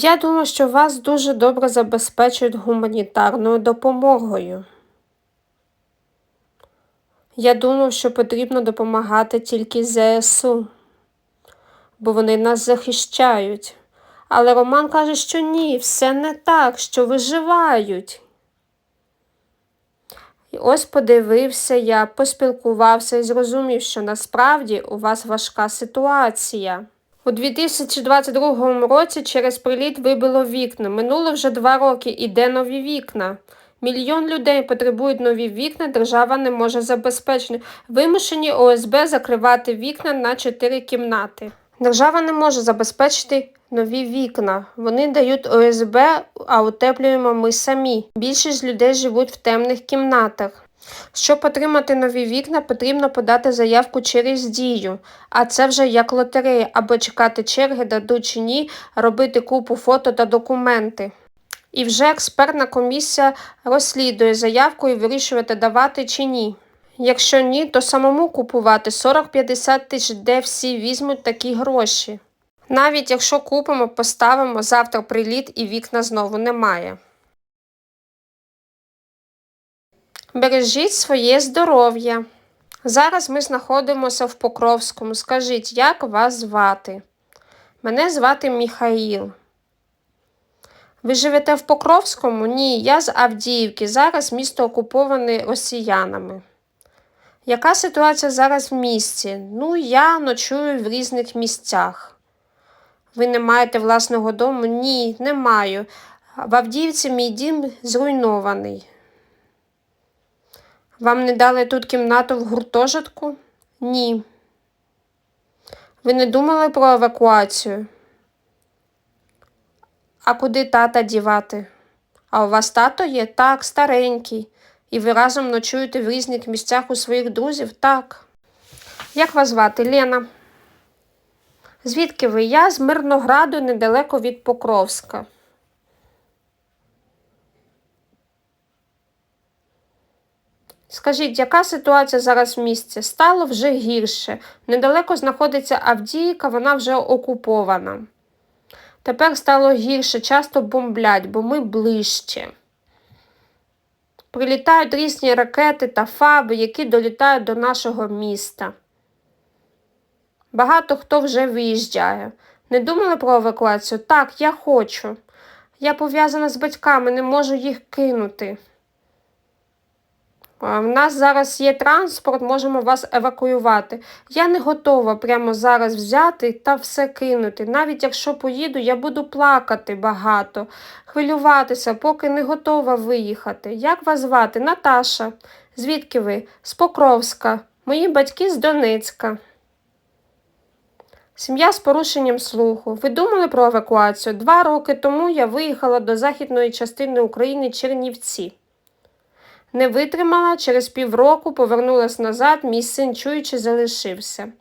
Я думаю, що вас дуже добре забезпечують гуманітарною допомогою. Я думав, що потрібно допомагати тільки ЗСУ, бо вони нас захищають. Але Роман каже, що ні, все не так, що виживають. І ось подивився я, поспілкувався і зрозумів, що насправді у вас важка ситуація. У 2022 році через приліт вибило вікна. Минуло вже два роки, іде нові вікна. Мільйон людей потребують нові вікна, держава не може забезпечити. Вимушені ОСБ закривати вікна на чотири кімнати. Держава не може забезпечити нові вікна. Вони дають ОСБ, а утеплюємо ми самі. Більшість людей живуть в темних кімнатах. Щоб отримати нові вікна, потрібно подати заявку через дію, а це вже як лотерея, або чекати черги, дадуть чи ні, робити купу фото та документи. І вже експертна комісія розслідує заявку і вирішувати, давати чи ні. Якщо ні, то самому купувати 40-50 тисяч, де всі візьмуть такі гроші. Навіть якщо купимо, поставимо завтра приліт і вікна знову немає. Бережіть своє здоров'я. Зараз ми знаходимося в Покровському. Скажіть, як вас звати? Мене звати Міхаїл. Ви живете в Покровському? Ні, я з Авдіївки. Зараз місто окуповане росіянами. Яка ситуація зараз в місті? Ну, я ночую в різних місцях. Ви не маєте власного дому? Ні, не маю. В Авдіївці мій дім зруйнований. Вам не дали тут кімнату в гуртожитку? Ні. Ви не думали про евакуацію? А куди тата дівати? А у вас тато є? Так, старенький. І ви разом ночуєте в різних місцях у своїх друзів? Так. Як вас звати? Лена? Звідки ви? Я з Мирнограду недалеко від Покровська. Скажіть, яка ситуація зараз в місті? Стало вже гірше. Недалеко знаходиться Авдіївка, вона вже окупована. Тепер стало гірше, часто бомблять, бо ми ближче. Прилітають різні ракети та фаби, які долітають до нашого міста. Багато хто вже виїжджає. Не думали про евакуацію? Так, я хочу. Я пов'язана з батьками, не можу їх кинути. В нас зараз є транспорт, можемо вас евакуювати. Я не готова прямо зараз взяти та все кинути. Навіть якщо поїду, я буду плакати багато, хвилюватися, поки не готова виїхати. Як вас звати? Наташа. Звідки ви? З Покровська. Мої батьки з Донецька. Сім'я з порушенням слуху. Ви думали про евакуацію? Два роки тому я виїхала до західної частини України Чернівці. Не витримала, через півроку повернулась назад, мій син чуючи залишився.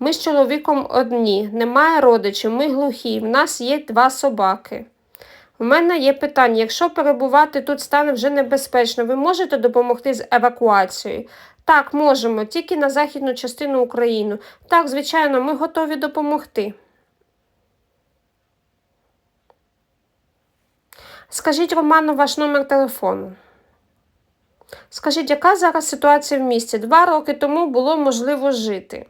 Ми з чоловіком одні, немає родичів, ми глухі, в нас є два собаки. У мене є питання: якщо перебувати тут стане вже небезпечно, ви можете допомогти з евакуацією? Так, можемо, тільки на західну частину України. Так, звичайно, ми готові допомогти. Скажіть Роману ваш номер телефону. Скажіть, яка зараз ситуація в місті? Два роки тому було можливо жити.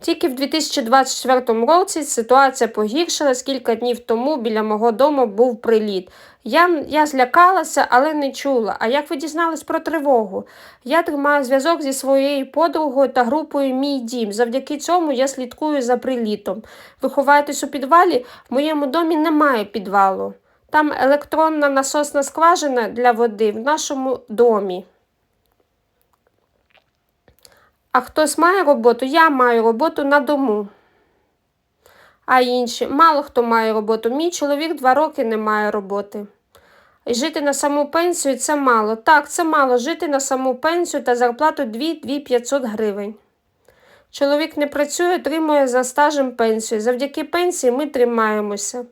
Тільки в 2024 році ситуація погіршилась кілька днів тому біля мого дому був приліт. Я я злякалася, але не чула. А як ви дізнались про тривогу? Я тримаю зв'язок зі своєю подругою та групою Мій дім. Завдяки цьому я слідкую за прилітом. Ви ховаєтесь у підвалі? В моєму домі немає підвалу. Там електронна насосна скважина для води в нашому домі. А хтось має роботу? Я маю роботу на дому. А інші мало хто має роботу. Мій чоловік два роки не має роботи. Жити на саму пенсію це мало. Так, це мало жити на саму пенсію та зарплату 2-2 гривень. Чоловік не працює, отримує за стажем пенсію. Завдяки пенсії ми тримаємося.